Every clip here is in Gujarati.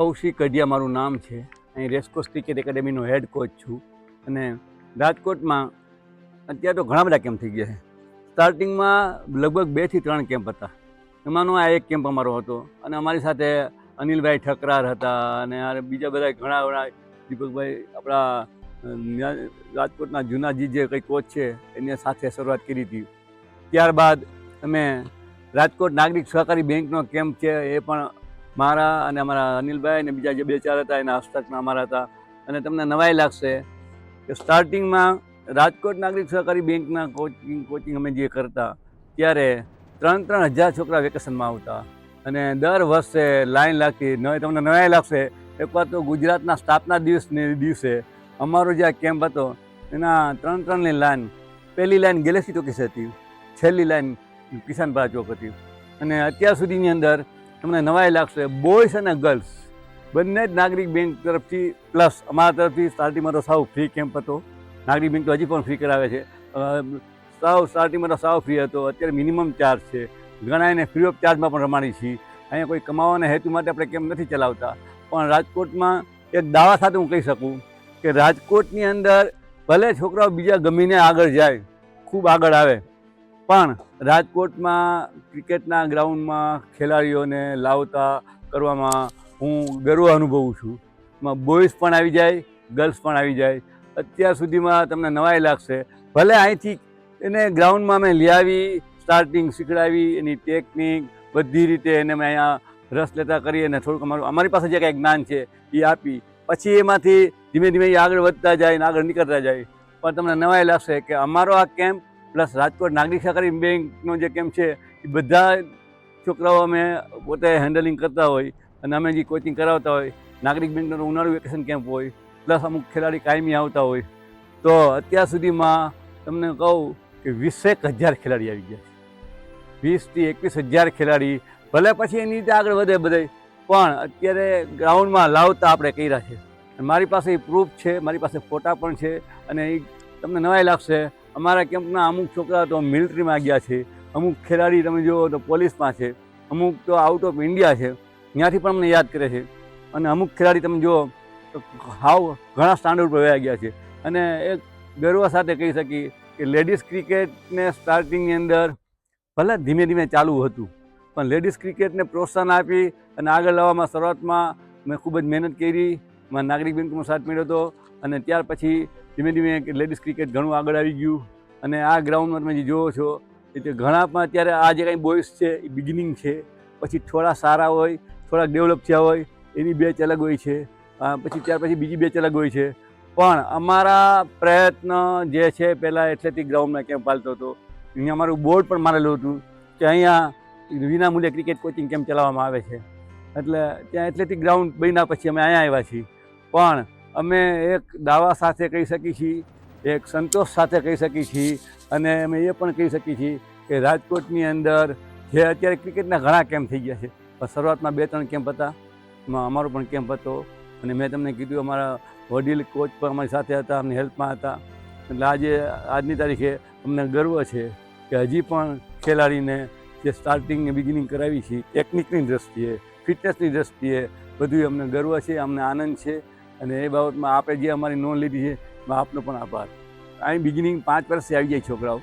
કૌશિક કઢિયા મારું નામ છે. અહીં રેસકોર્સ ક્રિકેટ એકેડેમીનો હેડ કોચ છું. અને રાજકોટમાં અત્યારે તો ઘણા બધા કેમ્પ થઈ ગયા છે. સ્ટાર્ટિંગમાં લગભગ બેથી ત્રણ કેમ્પ હતા. એમાંનો આ એક કેમ્પ અમારો હતો. અને અમારી સાથે અનિલભાઈ ઠકરાર હતા અને બીજા બધા ઘણા ઘણા દીપકભાઈ આપણા રાજકોટના જૂનાજી જે કંઈ કોચ છે, એની સાથે શરૂઆત કરી હતી. ત્યારબાદ અમે રાજકોટ નાગરિક સહકારી બેંકનો કેમ્પ છે, એ પણ મારા અને અમારા અનિલભાઈ અને બીજા જે બે ચાર હતા, એના હસ્તકના અમારા હતા. અને તમને નવાઈ લાગશે કે સ્ટાર્ટિંગમાં રાજકોટ નાગરિક સહકારી બેંકના કોચિંગ કોચિંગ અમે જે કરતા, ત્યારે ત્રણ ત્રણ હજાર છોકરા વેકેશનમાં આવતા. અને દર વર્ષે લાઈન લાગતી ન તમને નવાઈ લાગશે. એકવાર તો ગુજરાતના સ્થાપના દિવસને દિવસે અમારો જે આ કેમ્પ હતો, એના ત્રણ, ત્રણની લાઈન, પહેલી લાઈન ગેલેક્સી ચોકીસ હતી, છેલ્લી લાઈન કિસાનપાડા ચોક હતી. અને અત્યાર સુધીની અંદર તમને નવાઈ લાગશે. બોયસ અને ગર્લ્સ બંને જ નાગરિક બેંક તરફથી પ્લસ અમારા તરફથી સ્ટાર્ટિંગમાં તો સાવ ફ્રી કેમ્પ હતો. નાગરિક બેંક તો હજી પણ ફ્રી કરાવે છે. સાવ સ્ટાર્ટિંગમાં તો સાવ ફ્રી હતો. અત્યારે મિનિમમ ચાર્જ છે. ઘણા એને ફ્રી ઓફ ચાર્જમાં પણ રમાડી છીએ અહીંયા કોઈ કમાવાના હેતુ માટે આપણે કેમ્પ નથી ચલાવતા. પણ રાજકોટમાં એક દાવા સાથે હું કહી શકું કે રાજકોટની અંદર ભલે છોકરાઓ બીજા ગમીને આગળ જાય, ખૂબ આગળ આવે. પણ રાજકોટમાં ક્રિકેટના ગ્રાઉન્ડમાં ખેલાડીઓને લાવતા કરવામાં હું ગર્વ અનુભવું છું. એમાં બોયઝ પણ આવી જાય, ગર્લ્સ પણ આવી જાય. અત્યાર સુધીમાં તમને નવાઈ લાગશે. ભલે અહીંથી એને ગ્રાઉન્ડમાં અમે લ્યાવી સ્ટાર્ટિંગ શીખડાવી, એની ટેકનિક બધી રીતે એને મેં અહીંયા રસ લેતા કરી અને થોડુંક અમારું, અમારી પાસે જે કાંઈ જ્ઞાન છે એ આપી. પછી એમાંથી ધીમે ધીમે એ આગળ વધતા જાય ને આગળ નીકળતા જાય. પણ તમને નવાઈ લાગશે કે અમારો આ કેમ્પ પ્લસ રાજકોટ નાગરિક સહકારી બેંકનો જે કેમ્પ છે, એ બધા છોકરાઓ અમે પોતે હેન્ડલિંગ કરતા હોય અને અમે જે કોચિંગ કરાવતા હોય, નાગરિક બેંકનો ઉનાળુ વેકેશન કેમ્પ હોય, પ્લસ અમુક ખેલાડી કાયમી આવતા હોય. તો અત્યાર સુધીમાં તમને કહું કે વીસેક હજાર ખેલાડી આવી ગયા વીસથી એકવીસ હજાર ખેલાડી, ભલે પછી એની રીતે આગળ વધે બધે, પણ અત્યારે ગ્રાઉન્ડમાં લાવતા આપણે કર્યા છે. મારી પાસે એ પ્રૂફ છે, મારી પાસે ફોટા પણ છે અને એ તમને નવાઈ લાગશે અમારા કેમ્પના અમુક છોકરા તો મિલિટરીમાં ગયા છે, અમુક ખેલાડી તમે જુઓ તો પોલીસમાં છે, અમુક તો આઉટ ઓફ ઇન્ડિયા છે, ત્યાંથી પણ અમને યાદ કરે છે. અને અમુક ખેલાડી તમે જુઓ તો હાવ ઘણા સ્ટાન્ડર્ડ પર વયા ગયા છે. અને એક ગર્વ સાથે કહી શકી કે લેડીઝ ક્રિકેટને સ્ટાર્ટિંગની અંદર ભલે ધીમે ધીમે ચાલુ હતું, પણ લેડીઝ ક્રિકેટને પ્રોત્સાહન આપી અને આગળ લાવવામાં શરૂઆતમાં મેં ખૂબ જ મહેનત કરી, મારા નાગરિક બેંકનો સાથ મળ્યો હતો અને ત્યાર પછી ધીમે ધીમે લેડીઝ ક્રિકેટ ઘણું આગળ આવી ગયું. અને આ ગ્રાઉન્ડમાં તમે જે જુઓ છો, એ તે ઘણા પણ અત્યારે આ જે કંઈ બોયસ છે, એ બિગિનિંગ છે. પછી થોડા સારા હોય થોડાક ડેવલપ થયા હોય, એની બેચ અલગ હોય છે. પછી ત્યાર પછી બીજી બેચ અલગ હોય છે. પણ અમારા પ્રયત્ન જે છે, પહેલાં એથ્લેટિક ગ્રાઉન્ડમાં કેમ્પ ચાલતો હતો? અહીંયા અમારું બોર્ડ પણ મારેલું હતું કે અહીંયા વિનામૂલ્યે ક્રિકેટ કોચિંગ કેમ્પ ચલાવવામાં આવે છે? એટલે ત્યાં એથ્લેટિક ગ્રાઉન્ડ બન્યા પછી અમે અહીંયા આવ્યા છીએ. પણ અમે એક દાવા સાથે કહી શકીએ છીએ, એક સંતોષ સાથે કહી શકીએ છીએ અને અમે એ પણ કહી શકીએ છીએ કે રાજકોટની અંદર જે અત્યારે ક્રિકેટના ઘણા કેમ્પ થઈ ગયા છે. પણ શરૂઆતમાં બે ત્રણ કેમ્પ હતા, એમાં અમારો પણ કેમ્પ હતો અને મેં તમને કીધું અમારા વડીલ કોચ પણ અમારી સાથે હતા અમને હેલ્પમાં હતા. એટલે આજે, આજની તારીખે અમને ગર્વ છે કે હજી પણ ખેલાડીને જે સ્ટાર્ટિંગ બિગિનિંગ કરાવી છે ટેકનિકની દ્રષ્ટિએ ફિટનેસની દ્રષ્ટિએ બધું અમને ગર્વ છે, અમને આનંદ છે. અને એ બાબતમાં આપણે જે અમારી નોંધ લીધી છે બાપનો પણ આભાર. અહીં બિગિનિંગ પાંચ વર્ષથી આવી જાય છોકરાઓ.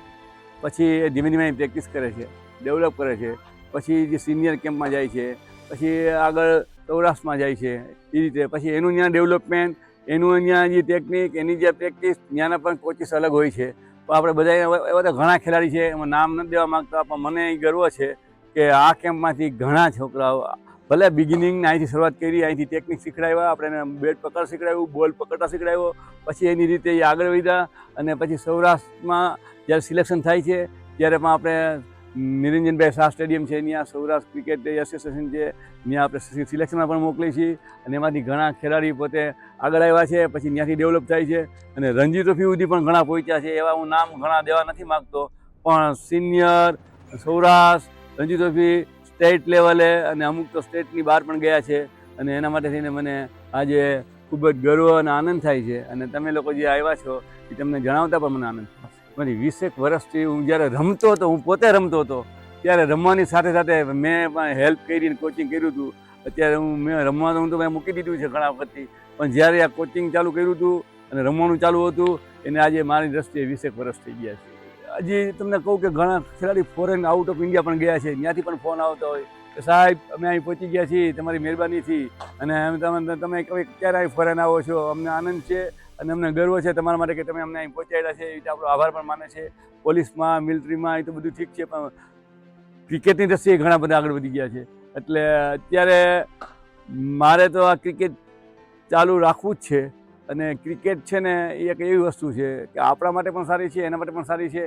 પછી એ ધીમે ધીમે પ્રેક્ટિસ કરે છે ડેવલપ કરે છે. પછી જે સિનિયર કેમ્પમાં જાય છે, પછી આગળ સૌરાષ્ટ્રમાં જાય છે, એ રીતે. પછી એનું ત્યાં ડેવલપમેન્ટ એનું અહીંયા જે ટેકનિક એની જે પ્રેક્ટિસ ત્યાંના પણ કોચિસ અલગ હોય છે. પણ આપણે બધા એવા બધા ઘણા ખેલાડી છે, એમાં નામ નથી દેવા માગતા, પણ મને એ ગર્વ છે કે આ કેમ્પમાંથી ઘણા છોકરાઓ ભલે બિગિનિંગ અહીંથી શરૂઆત કરી, અહીંથી ટેકનિક શીખડાવ્યા, આપણે એને બેટ પકડ શીખડાવ્યું, બોલ પકડતા શીખડાવ્યો, પછી એની રીતે એ આગળ વધ્યા અને પછી સૌરાષ્ટ્રમાં જ્યારે સિલેક્શન થાય છે, ત્યારે પણ આપણે નિરંજનભાઈ શાહ સ્ટેડિયમ છે, ત્યાં સૌરાષ્ટ્ર ક્રિકેટ એસોસિએશન છે, ત્યાં આપણે સિલેક્શનમાં પણ મોકલીએ છીએ અને એમાંથી ઘણા ખેલાડી પોતે આગળ આવ્યા છે, પછી ત્યાંથી ડેવલપ થાય છે અને રણજી ટ્રોફી સુધી પણ ઘણા પહોંચ્યા છે, એવા હું નામ ઘણા દેવા નથી માગતો, પણ senior Saurashtra Ranji trophy state લેવલે અને અમુક તો સ્ટેટની બહાર પણ ગયા છે અને એના માટે થઈને મને આજે ખૂબ જ ગર્વ અને આનંદ થાય છે અને તમે લોકો જે આવ્યા છો એ તમને જણાવતા પણ મને આનંદ થાય મારી વીસેક વર્ષથી હું જ્યારે રમતો હતો, હું પોતે રમતો હતો, ત્યારે રમવાની સાથે સાથે મેં પણ હેલ્પ કરીને કોચિંગ કર્યું હતું. અત્યારે હું, મેં રમવા તો હું તો મેં મૂકી દીધું છે ઘણા વખતથી, પણ જ્યારે આ કોચિંગ ચાલુ કર્યું હતું અને રમવાનું ચાલુ હતું, એને આજે મારી દ્રષ્ટિએ વીસેક વર્ષ થઈ ગયા છે. હજી તમને કહું કે ઘણા ખેલાડી ફોરેન આઉટ ઓફ ઇન્ડિયા પણ ગયા છે. ત્યાંથી પણ ફોન આવતો હોય કે સાહેબ, અમે અહીં પહોંચી ગયા છીએ, તમારી મહેરબાનીથી અને અમે તમે તમે ક્યારે અહીં ફોરેન આવો છો? અમને આનંદ છે અને અમને ગર્વ છે તમારા માટે કે તમે અમને અહીં પહોંચાડ્યા છે. એ રીતે આપણો આભાર પણ માને છે. પોલીસમાં, મિલિટરીમાં, એ તો બધું ઠીક છે, પણ ક્રિકેટની દ્રષ્ટિએ ઘણા બધા આગળ વધી ગયા છે. એટલે અત્યારે મારે તો આ ક્રિકેટ ચાલુ રાખવું જ છે. અને ક્રિકેટ છે ને એ એક એવી વસ્તુ છે કે આપણા માટે પણ સારી છે, એના માટે પણ સારી છે.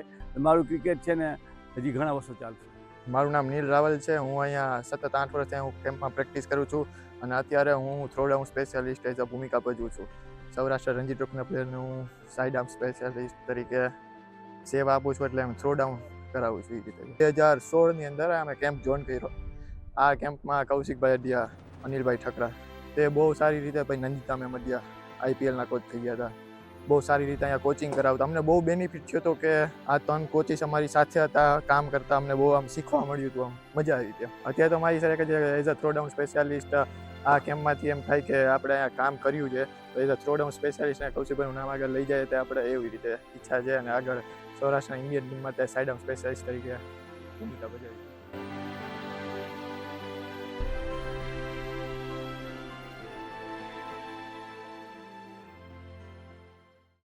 મારું ક્રિકેટ છે ને હજી ઘણા વર્ષો ચાલશે. મારું નામ નીલ રાવલ છે. હું અહીંયા સતત આઠ વર્ષથી હું કેમ્પમાં પ્રેક્ટિસ કરું છું અને અત્યારે હું થ્રોડાઉન સ્પેશિયાલિસ્ટ એઝ અ ભૂમિકા ભજવું છું. સૌરાષ્ટ્ર રણજી ટ્રોફીના પ્લેયરને હું સાઇડ આર્મ સ્પેશિયાલિસ્ટ તરીકે સેવા આપું છું એટલે હું થ્રોડાઉન કરાવું છું એ રીતે. બે હજાર સોળની અંદર અમે કેમ્પ જોઈન કર્યો. આ કેમ્પમાં કૌશિકભાઈ અડિયા અનિલભાઈ ઠકરા. તે બહુ સારી રીતે ભાઈ નંદિતા મેં અડિયા આઈપીએલના કોચ થઈ ગયા હતા. બહુ સારી રીતે અહીંયા કોચિંગ કરાવતા. અમને બહુ બેનિફિટ થયો હતો કે આ ત્રણ કોચિસ અમારી સાથે હતા, કામ કરતા. અમને બહુ આમ શીખવા મળ્યું હતું આમ. મજા આવી હતી અત્યારે તો મારી સાથે એઝ અ થ્રોડાઉન સ્પેશિયાલિસ્ટ આ કેમ્પમાંથી એમ થાય કે આપણે અહીંયા કામ કર્યું છે, તો એઝ અ થ્રોડાઉન સ્પેશિયાલિસ્ટ કૌશિકભાઈનું નામ આગળ લઈ જાય તો આપણે એવી રીતે ઈચ્છા છે અને આગળ સૌરાષ્ટ્રના ઇન્ડિયન ટીમમાં તે સાઇડ આર્મ સ્પેશિયાલિસ્ટ તરીકે ભૂમિકા ભજવી